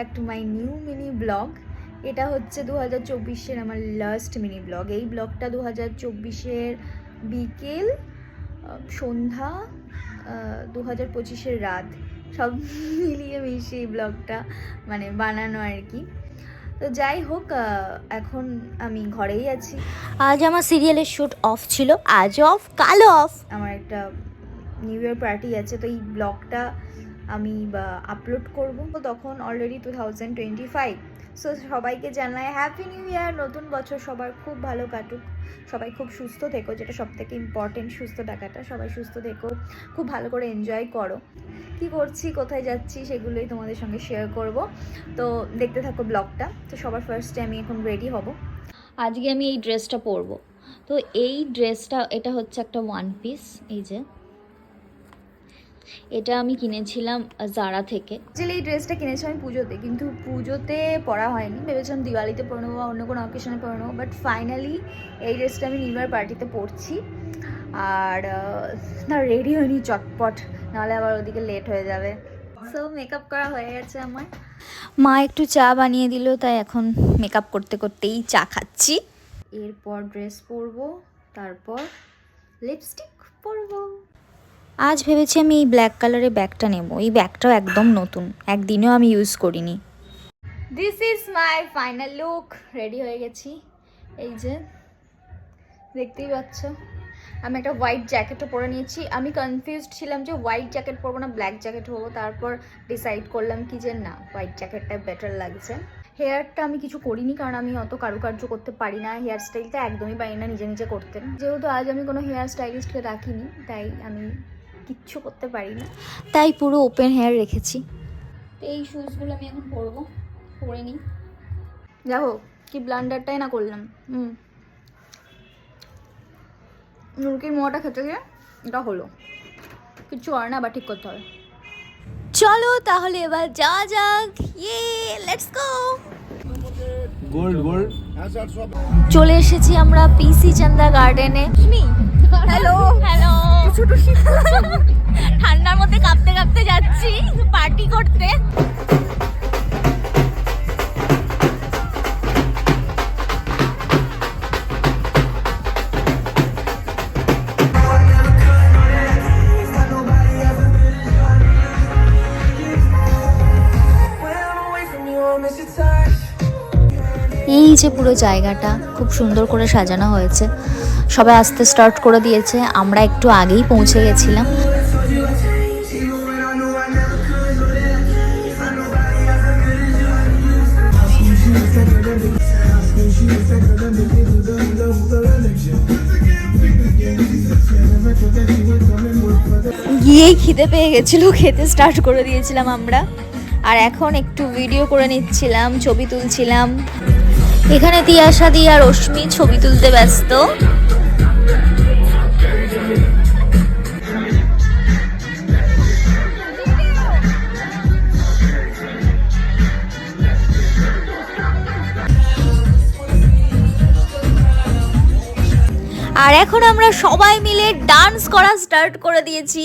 Back to my new mini blog এটা হচ্ছে দু হাজার চব্বিশের আমার লাস্ট মিনি ব্লগ এই ব্লগটা দু হাজার চব্বিশের বিকেল সন্ধ্যা দু হাজার পঁচিশের রাত। সব মিলিয়ে মিশিয়ে এই ব্লগটা মানে বানানো আর কি। তো যাই হোক এখন আমি ঘরেই আছি। আজ আমার সিরিয়ালের শ্যুট অফ ছিল। আজ অফ কাল অফ আমার একটা নিউ ইয়ার পার্টি আছে তো এই ব্লগটা আমি আপলোড করব। তখন already two thousand twenty five so সবাইকে জানাই হ্যাপি নিউ ইয়ার নতুন বছর সবার খুব ভালো কাটুক। সবাই খুব সুস্থ থেকো, যেটা সব থেকে ইম্পর্টেন্ট সুস্থ থাকাটা। সবাই সুস্থ থেকো, খুব ভালো করে এনজয় করো। কি করছি, কোথায় যাচ্ছি, সেগুলোই তোমাদের সঙ্গে শেয়ার করব। তো, দেখতে থাকো ব্লগটা। তো, সবার ফার্স্টে আমি এখন রেডি হব। আজকে আমি এই ড্রেসটা পরবো। তো, এই ড্রেসটা এটা হচ্ছে একটা ওয়ান পিস এই যে। এটা আমি কিনেছিলাম জারা থেকে। অ্যাকচুয়ালি এই ড্রেসটা কিনেছি আমি পুজোতে কিন্তু পুজোতে পরা হয়নি। ভেবেছিলাম দিওয়ালিতে পরে নেব বা অন্য কোনো অকেশনে পরে নেব বাট ফাইনালি এই ড্রেসটা আমি নিউ ইয়ার পার্টিতে পরছি। আর না রেডি হয়নি চটপট নাহলে আবার ওদিকে লেট হয়ে যাবে। সো মেকআপ করা হয়ে গেছে আমার। মা একটু চা বানিয়ে দিল তাই এখন মেকআপ করতে করতেই চা খাচ্ছি। এরপর ড্রেস পরবো তারপর লিপস্টিক আজ ভেবেছি আমি এই ব্ল্যাক কালারের ব্যাগটা নেব। এই ব্যাগটাও একদম নতুন। একদিনেও আমি ইউজ করিনি। This is my final look ready হয়ে গেছি। এই যে, দেখতেই পাচ্ছ। আমি একটা হোয়াইট জ্যাকেটও পরে নিয়েছি। আমি কনফিউজড ছিলাম যে হোয়াইট জ্যাকেট পরবো না ব্ল্যাক জ্যাকেট পরবো। তারপর ডিসাইড করলাম কি যে না হোয়াইট জ্যাকেটটা বেটার লাগছে। হেয়ারটা আমি কিছু করিনি, কারণ আমি অত কারুকার্য করতে পারি না। হেয়ার স্টাইলটা একদমই পারি না নিজে নিজে করতে। যেহেতু আজ আমি কোনো হেয়ার স্টাইলিস্টকে রাখিনি, তাই আমি কিচ্ছু করতে পারি না। তাই পুরো ওপেন হেয়ার রেখেছি। তো এই শুজগুলো আমি এখন পরবো পরে নিই। দেখো কি ব্লান্ডারটাই না করলাম। হুম। মুরগির মোয়াটা খেতে গিয়ে এটা হলো। কিচ্ছু করে না বা ঠিক করতে হবে। চলো তাহলে এবার যাওয়া যাক। ইয়ে লেটস গো গোল্ড গোল্ড। চলে এসেছি আমরা পিসি চান্দা গার্ডেনে হ্যালো পার্টি করতে। এই যে পুরো জায়গাটা, খুব সুন্দর করে সাজানো হয়েছে। সবাই আসতে স্টার্ট করে দিয়েছে, আমরা একটু আগেই পৌঁছে গেছিলাম। গিয়েই খিদে পেয়ে গেছিল, খেতে স্টার্ট করে দিয়েছিলাম আমরা। আর এখন একটু ভিডিও করে নিচ্ছিলাম, ছবি তুলছিলাম। এখানে তিয়াশা আর রশ্মি ছবি তুলতে ব্যস্ত। এখন আমরা সবাই মিলে ডান্স করা স্টার্ট করে দিয়েছি।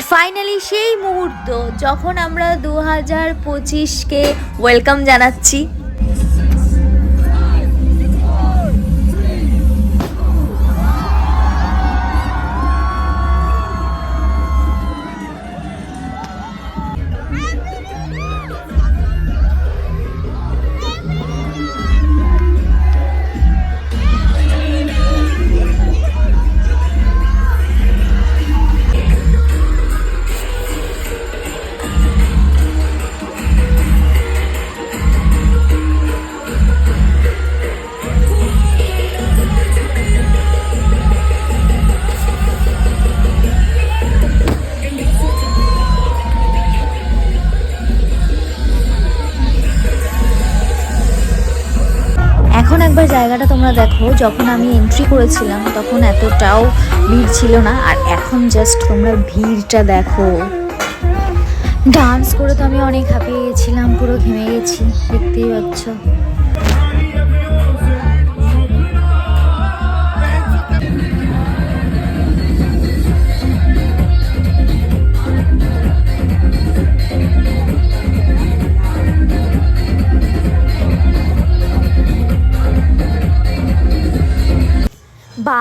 ফাইনালি সেই মুহূর্ত যখন আমরা দু হাজার পঁচিশকে ওয়েলকাম জানাচ্ছি। জায়গাটা তোমরা দেখো, যখন আমি এন্ট্রি করেছিলাম তখন এতটাও ভিড় ছিল না, আর এখন জাস্ট তোমরা ভিড়টা দেখো। ডান্স করে তো আমি অনেক হাঁপিয়ে গেছিলাম পুরো ঘেমে গেছি, দেখতেই পাচ্ছ।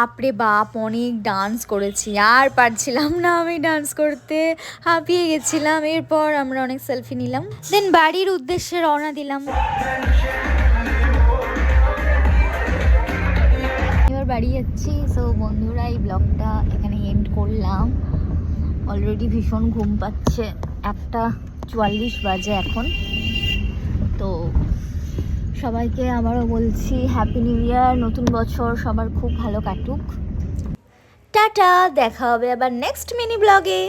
বাপরে বাপ, অনেক ডান্স করেছি। আর পারছিলাম না আমি ডান্স করতে। হাঁপিয়ে গেছিলাম। এরপর আমরা অনেক সেলফি নিলাম। দেন বাড়ির উদ্দেশ্যে রওনা দিলাম। এবার বাড়ি যাচ্ছি। সো বন্ধুরা, এই ব্লগটা এখানে এন্ড করলাম। অলরেডি ভীষণ ঘুম পাচ্ছে। একটা চুয়াল্লিশ বাজে এখন। সবাইকে আবারও বলছি হ্যাপি নিউ ইয়ার নতুন বছর, সবার খুব ভালো কাটুক। টাটা, দেখা হবে আবার নেক্সট মিনি ব্লগে